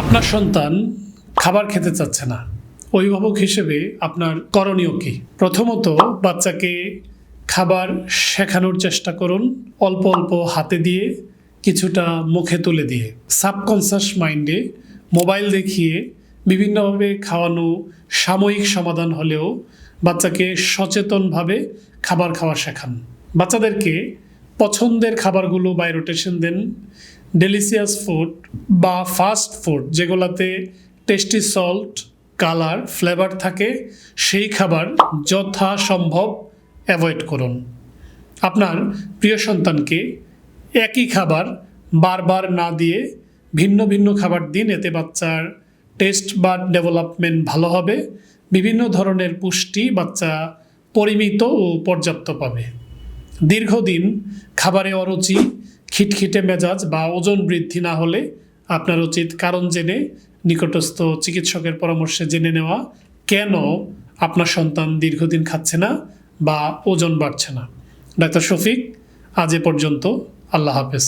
আপনার সন্তান খাবার খেতে চাচ্ছে না। অভিভাবক হিসেবে আপনার করণীয় কি? প্রথমত বাচ্চাকে খাবার শেখানোর চেষ্টা করুন, অল্প অল্প হাতে দিয়ে, কিছুটা মুখে তুলে দিয়ে। সাবকনসাস মাইন্ডে মোবাইল দেখিয়ে বিভিন্নভাবে খাওয়ানো সাময়িক সমাধান হলেও বাচ্চাকে সচেতনভাবে খাবার খাওয়া শেখান। বাচ্চাদেরকে পছন্দের খাবারগুলো বাই রোটেশন দেন ডেলিসিয়াস ফুড বা ফাস্ট ফুড যেগুলোতে টেস্টি সল্ট কালার ফ্লেভার থাকে, সেই খাবার যথাসম্ভব অ্যাভয়েড করুন। আপনার প্রিয় সন্তানকে একই খাবার বারবার না দিয়ে ভিন্ন ভিন্ন খাবার দিন, এতে বাচ্চার টেস্ট বা ডেভেলপমেন্ট ভালো হবে, বিভিন্ন ধরনের পুষ্টি বাচ্চা পরিমিত ও পর্যাপ্ত পাবে। দীর্ঘদিন খাবারে অরুচি খিটখিটে মেজাজ বা ওজন বৃদ্ধি না হলে আপনার উচিত কারণ জেনে, নিকটস্থ চিকিৎসকের পরামর্শে জেনে নেওয়া, কেন আপনার সন্তান দীর্ঘদিন খাচ্ছে না বা ওজন বাড়ছে না। ডাক্তার শফিক, আজ এ পর্যন্ত। আল্লাহ হাফেজ।